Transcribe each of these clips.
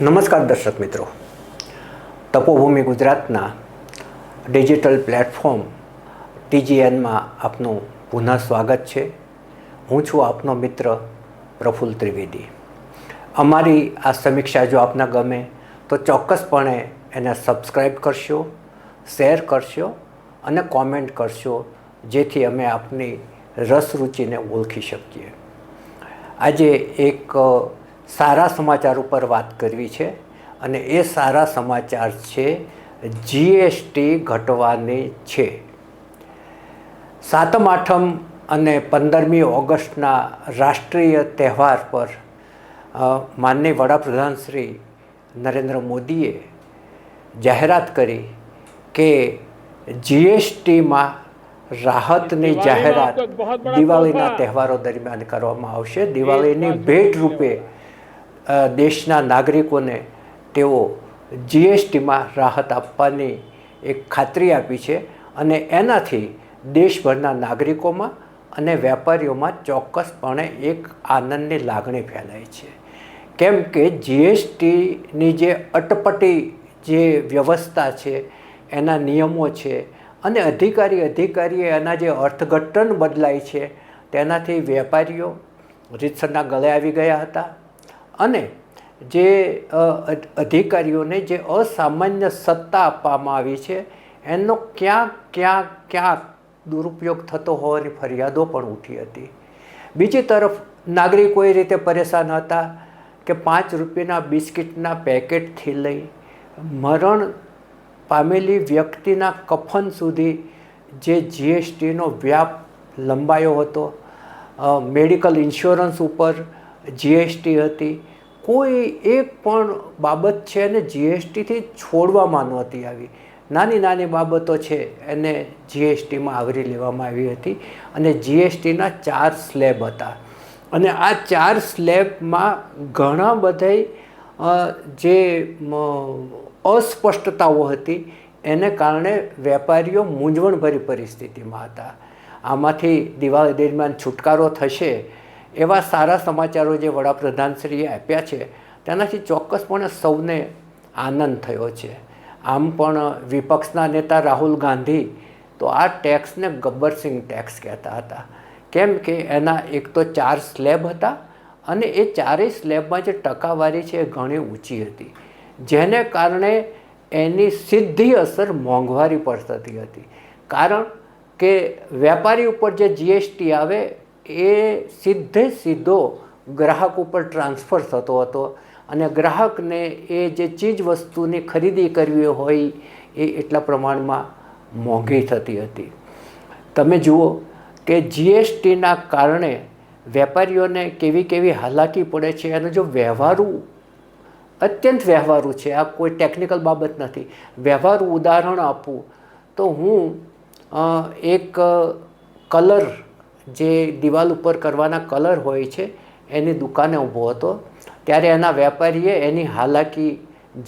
નમસ્કાર દર્શક મિત્રો. તપોભૂમિ ગુજરાતના ડિજિટલ પ્લેટફોર્મ ટીજીએનમાં આપનું પુનઃ સ્વાગત છે. હું છું આપનો મિત્ર પ્રફુલ ત્રિવેદી. અમારી આ સમીક્ષા જો આપને ગમે તો ચોક્કસપણે એને સબસ્ક્રાઈબ કરશો શેર કરશો અને કોમેન્ટ કરશો, જેથી અમે આપની રસ રુચિને ઓળખી શકીએ. આજે એક સારા સમાચાર ઉપર વાત કરવી છે અને એ સારા સમાચાર છે જીએસટી ઘટવાની છે. સાતમ આઠમ અને પંદરમી ઓગસ્ટના રાષ્ટ્રીય તહેવાર પર માનનીય વડાપ્રધાન શ્રી નરેન્દ્ર મોદીએ જાહેરાત કરી કે જીએસટીમાં રાહતની જાહેરાત દિવાળીના તહેવારો દરમિયાન કરવામાં આવશે. દિવાળીની ભેટ રૂપે દેશના નાગરિકોને તેઓ જીએસટીમાં રાહત આપવાની એક ખાતરી આપી છે અને એનાથી દેશભરના નાગરિકોમાં અને વેપારીઓમાં ચોક્કસપણે એક આનંદની લાગણી ફેલાય છે. કેમ કે જીએસટીની જે અટપટી જે વ્યવસ્થા છે, એના નિયમો છે અને અધિકારી અધિકારીએ એના જે અર્થઘટન બદલાય છે, તેનાથી વેપારીઓ રીતસરના ગળે આવી ગયા હતા. અને જે અધિકારીઓને જે અસામાન્ય સત્તા આપવામાં આવી છે, એનો ક્યાંક ક્યાંક ક્યાંક દુરુપયોગ થતો હોવાની ફરિયાદો પણ ઉઠી હતી. બીજી તરફ, નાગરિકો એ રીતે પરેશાન હતા કે પાંચ રૂપિયાના બિસ્કિટના પેકેટથી લઈ મરણ પામેલી વ્યક્તિના કફન સુધી જે જીએસટીનો વ્યાપ લંબાયો હતો મેડિકલ ઇન્સ્યોરન્સ ઉપર જીએસટી હતી. કોઈ એક પણ બાબત છે એને જીએસટીથી છોડવામાં નહોતી આવી. નાની નાની બાબતો છે એને જીએસટીમાં આવરી લેવામાં આવી હતી અને જીએસટીના ચાર સ્લેબ હતા. અને આ ચાર સ્લેબમાં ઘણા બધા જે અસ્પષ્ટતાઓ હતી એને કારણે વેપારીઓ મૂંઝવણભરી પરિસ્થિતિમાં હતા. આમાંથી દિવાળી દરમિયાન છુટકારો થશે એવા સારા સમાચારો જે વડાપ્રધાનશ્રીએ આપ્યા છે, તેનાથી ચોક્કસપણે સૌને આનંદ થયો છે. આમ પણ વિપક્ષના નેતા રાહુલ ગાંધી તો આ ટેક્સને ગબ્બરસિંહ ટેક્સ કહેતા હતા. કેમ કે એના એક તો ચાર સ્લેબ હતા અને એ ચારેય સ્લેબમાં જે ટકાવારી છે એ ઘણી ઊંચી હતી, જેને કારણે એની સીધી અસર મોંઘવારી પર થતી હતી. કારણ કે વેપારી ઉપર જે જીએસટી આવે એ સીધે સીધો ગ્રાહક ઉપર ટ્રાન્સફર થતો હતો અને ગ્રાહકને એ જે ચીજ વસ્તુની ખરીદી કરવી હોય એ એટલા પ્રમાણમાં મોંઘી થતી હતી. તમે જુઓ કે જીએસટીના કારણે વેપારીઓને કેવી કેવી હાલાકી પડે છે અને જો વ્યવહારુ, અત્યંત વ્યવહારુ છે, આ કોઈ ટેકનિકલ બાબત નથી. વ્યવહારુ ઉદાહરણ આપું તો હું એક કલર જે દિવાલ ઉપર કરવાના કલર હોય છે, એની દુકાને ઊભો હતો. ત્યારે એના વેપારીએ એની હાલાકી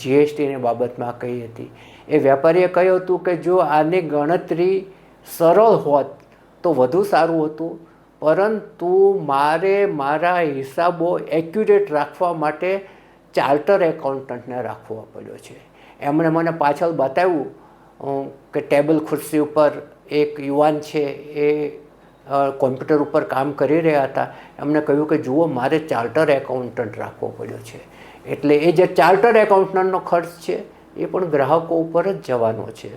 જીએસટીની બાબતમાં કહી હતી. એ વેપારીએ કહ્યું હતું કે જો આની ગણતરી સરળ હોત તો વધુ સારું હતું, પરંતુ મારે મારા હિસાબો એક્યુરેટ રાખવા માટે ચાર્ટર એકાઉન્ટન્ટને રાખવો પડ્યો છે. એમણે મને પાછળ બતાવ્યું કે ટેબલ ખુરશી ઉપર એક યુવાન છે, એ કોમ્પ્યુટર ઉપર કામ કરી રહ્યા હતા. એમણે કહ્યું કે, જુઓ, મારે ચાર્ટર એકાઉન્ટન્ટ રાખવો પડ્યો છે. એટલે એ જે ચાર્ટર એકાઉન્ટન્ટનો ખર્ચ છે, એ પણ ગ્રાહકો ઉપર જ જવાનો છે.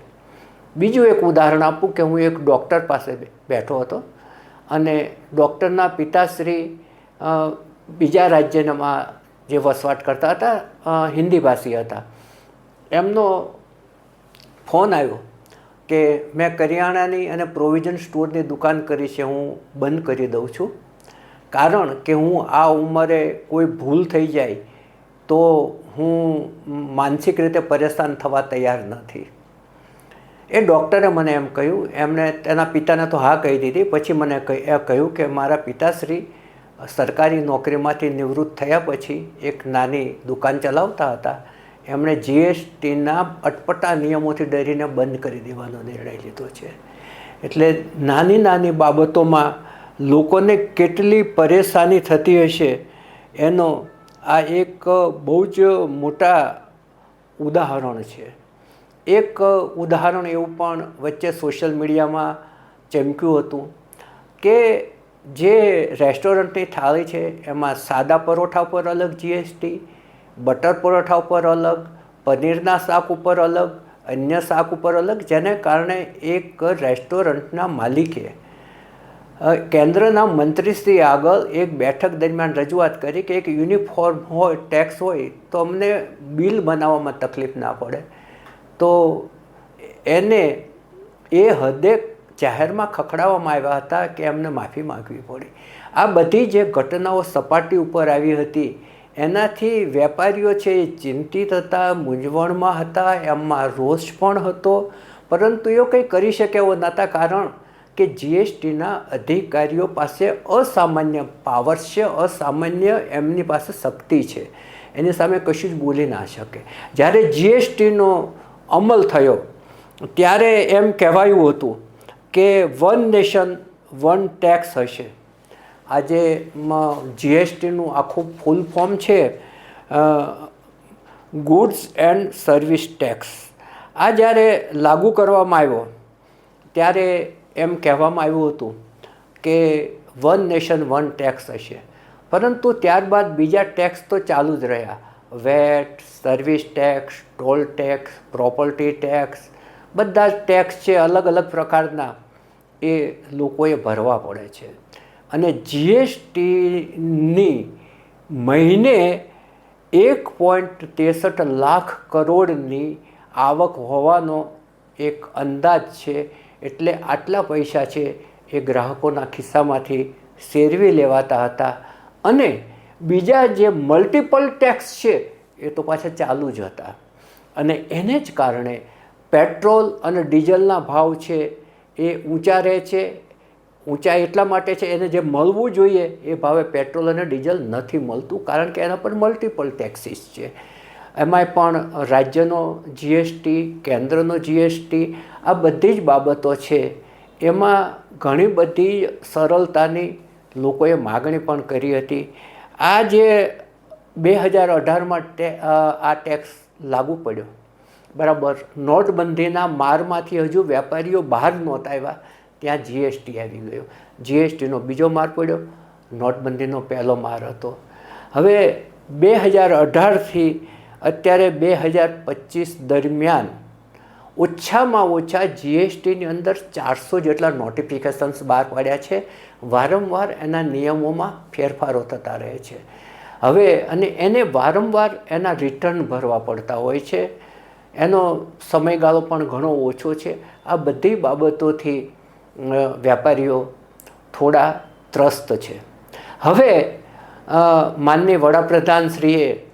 બીજું એક ઉદાહરણ આપું કે, હું એક ડૉક્ટર પાસે બેઠો હતો અને ડૉક્ટરના પિતાશ્રી બીજા રાજ્યમાં જે વસવાટ કરતા હતા હિન્દીભાષી હિન્દી ભાષી હતા. એમનો ફોન આવ્યો કે મેં કરિયાણાની અને પ્રોવિઝન સ્ટોરની દુકાન કરી છે, હું બંધ કરી દઉં છું. કારણ કે હું આ ઉંમરે કોઈ ભૂલ થઈ જાય તો હું માનસિક રીતે પરેશાન થવા તૈયાર નથી. એ ડૉક્ટરે મને એમ કહ્યું, એમણે તેના પિતાને તો હા કહી દીધી, પછી મને એ કહ્યું કે મારા પિતાશ્રી સરકારી નોકરીમાંથી નિવૃત્ત થયા પછી એક નાની દુકાન ચલાવતા હતા. એમણે જીએસટીના અટપટા નિયમોથી ડરીને બંધ કરી દેવાનો નિર્ણય લીધો છે. એટલે નાની નાની બાબતોમાં લોકોને કેટલી પરેશાની થતી હશે, એનો આ એક બહુ જ મોટા ઉદાહરણ છે. એક ઉદાહરણ એવું પણ વચ્ચે સોશિયલ મીડિયામાં ચમક્યું હતું કે જે રેસ્ટોરન્ટની થાળી છે, એમાં સાદા પરોઠા પર અલગ જીએસટી બટર પરોઠા ઉપર અલગ, પનીરના શાક ઉપર અલગ, અન્ય શાક ઉપર અલગ, જેને કારણે એક રેસ્ટોરન્ટના માલિકે કેન્દ્રના મંત્રીશ્રી આગળ એક બેઠક દરમિયાન રજૂઆત કરી કે એક યુનિફોર્મ હોય, ટેક્સ હોય, તો અમને બિલ બનાવવામાં તકલીફ ના પડે. તો એને એ હદે જાહેરમાં ખખડાવવામાં આવ્યા હતા કે એમને માફી માગવી પડી. આ બધી જે ઘટનાઓ સપાટી ઉપર આવી હતી એનાથી વેપારીઓ છે એ ચિંતિત હતા, મૂંઝવણમાં હતા એમાં રોષ પણ હતો. પરંતુ એ કંઈ કરી શકે એવો નહોતા કારણ કે જીએસટીના અધિકારીઓ પાસે અસામાન્ય પાવર છે, અસામાન્ય એમની પાસે શક્તિ છે. એની સામે કશું જ બોલી ના શકે. જ્યારે જીએસટીનો અમલ થયો, ત્યારે એમ કહેવાયું હતું કે વન નેશન વન ટેક્સ હશે. આજે જીએસટીનું આખું ફૂલ ફોર્મ છે ગુડ્સ એન્ડ સર્વિસ ટેક્સ આ જ્યારે લાગુ કરવામાં આવ્યો, ત્યારે એમ કહેવામાં આવ્યું હતું કે વન નેશન વન ટેક્સ હશે. પરંતુ ત્યારબાદ બીજા ટેક્સ તો ચાલુ જ રહ્યા. VAT service tax toll tax property tax બધા જ ટેક્સ છે અલગ અલગ પ્રકારના એ લોકોએ ભરવા પડે છે. અને જીએસટીની મહિને એક પોઈન્ટ ત્રેસઠ લાખ કરોડની આવક હોવાનો એક અંદાજ છે. એટલે આટલા પૈસા છે એ ગ્રાહકોના ખિસ્સામાંથી શેરવી લેવાતા હતા. અને બીજા જે મલ્ટિપલ ટેક્સ છે એ તો પાછા ચાલુ જ હતા. અને એને જ કારણે પેટ્રોલ અને ડીઝલના ભાવ છે એ ઊંચા રહે છે. ઊંચા એટલા માટે છે, એને જે મળવું જોઈએ, એ ભાવે પેટ્રોલ અને ડીઝલ નથી મળતું, કારણ કે એના પર મલ્ટિપલ ટેક્સીસ છે. એમાંય પણ રાજ્યનો જીએસટી કેન્દ્રનો જીએસટી આ બધી જ બાબતો છે. એમાં ઘણી બધી સરળતાની લોકોએ માગણી પણ કરી હતી. આ જે બે હજાર અઢારમાં આ ટેક્સ લાગુ પડ્યો. બરાબર. નોટબંધીના મારમાંથી હજુ વેપારીઓ બહાર નહોતા આવ્યા ત્યાં જીએસટી આવી ગયો. જીએસટીનો બીજો માર પડ્યો, નોટબંધીનો પહેલો માર હતો. હવે બે હજાર અઢારથી અત્યારે બે હજાર પચીસ દરમિયાન ઓછામાં ઓછા જીએસટીની અંદર ચારસો જેટલા નોટિફિકેશન્સ બહાર પાડ્યા છે. વારંવાર એના નિયમોમાં ફેરફારો થતા રહે છે. હવે અને એને વારંવાર એના રિટર્ન ભરવા પડતા હોય છે. એનો સમયગાળો પણ ઘણો ઓછો છે. આ બધી બાબતોથી અ, વેપારીઓ થોડા ત્રસ્ત છે. હવે માનનીય વડાપ્રધાનશ્રીએ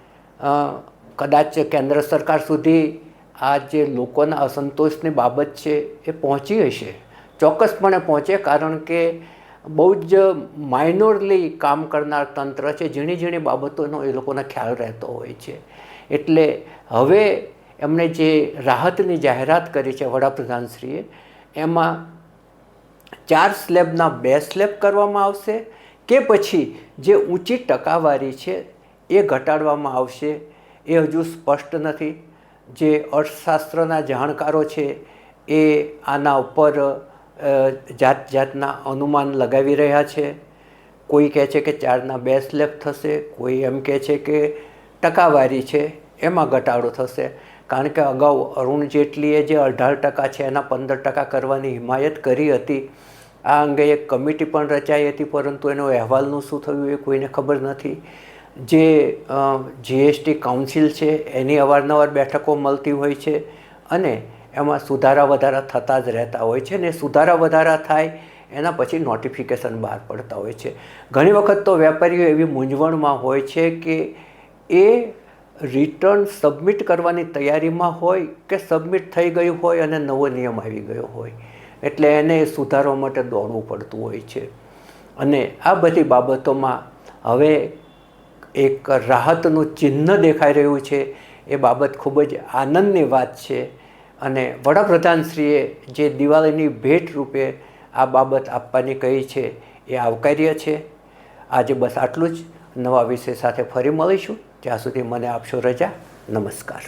કદાચ કેન્દ્ર સરકાર સુધી આ જે લોકોના અસંતોષની બાબત છે એ પહોંચી હશે. ચોક્કસપણે પહોંચે કારણ કે બહુ જ માઇનોરલી કામ કરનાર તંત્ર છે. ઝીણી ઝીણી બાબતોનો એ લોકોને ખ્યાલ રહેતો હોય છે. એટલે હવે એમણે જે રાહતની જાહેરાત કરી છે વડાપ્રધાનશ્રીએ એમાં ચાર સ્લેબના બે સ્લેબ કરવામાં આવશે કે પછી જે ઊંચી ટકાવારી છે એ ઘટાડવામાં આવશે એ હજુ સ્પષ્ટ નથી. જે અર્થશાસ્ત્રના જાણકારો છે એ આના ઉપર જાત જાતના અનુમાન લગાવી રહ્યા છે. કોઈ કહે છે કે ચારના બે સ્લેબ થશે, કોઈ એમ કહે છે કે ટકાવારી છે, એમાં ઘટાડો થશે. કારણ કે અગાઉ અરુણ જેટલીએ જે અઢાર ટકા છે એના પંદર ટકા કરવાની હિમાયત કરી હતી, આ અંગે એક કમિટી પણ રચાઈ હતી, પરંતુ એનો અહેવાલનું શું થયું એ કોઈને ખબર નથી. જે જીએસટી કાઉન્સિલ છે એની અવારનવાર બેઠકો મળતી હોય છે અને એમાં સુધારા વધારા થતા જ રહેતા હોય છે ને સુધારા વધારા થાય એના પછી નોટિફિકેશન બહાર પડતા હોય છે. ઘણી વખત તો વેપારીઓ એવી મૂંઝવણમાં હોય છે કે એ રિટર્ન સબમિટ કરવાની તૈયારીમાં હોય કે સબમિટ થઈ ગયું હોય અને નવો નિયમ આવી ગયો હોય. એટલે એને સુધારવા માટે દોડવું પડતું હોય છે. અને આ બધી બાબતોમાં હવે એક રાહતનું ચિહ્ન દેખાઈ રહ્યું છે. એ બાબત ખૂબ જ આનંદની વાત છે. અને વડાપ્રધાનશ્રીએ જે દિવાળીની ભેટ રૂપે આ બાબત આપવાની કહી છે, એ આવકાર્ય છે. આજે બસ આટલું જ. નવા વિષય સાથે ફરી મળીશું. ત્યાં સુધી મને આપશો રજા? નમસ્કાર.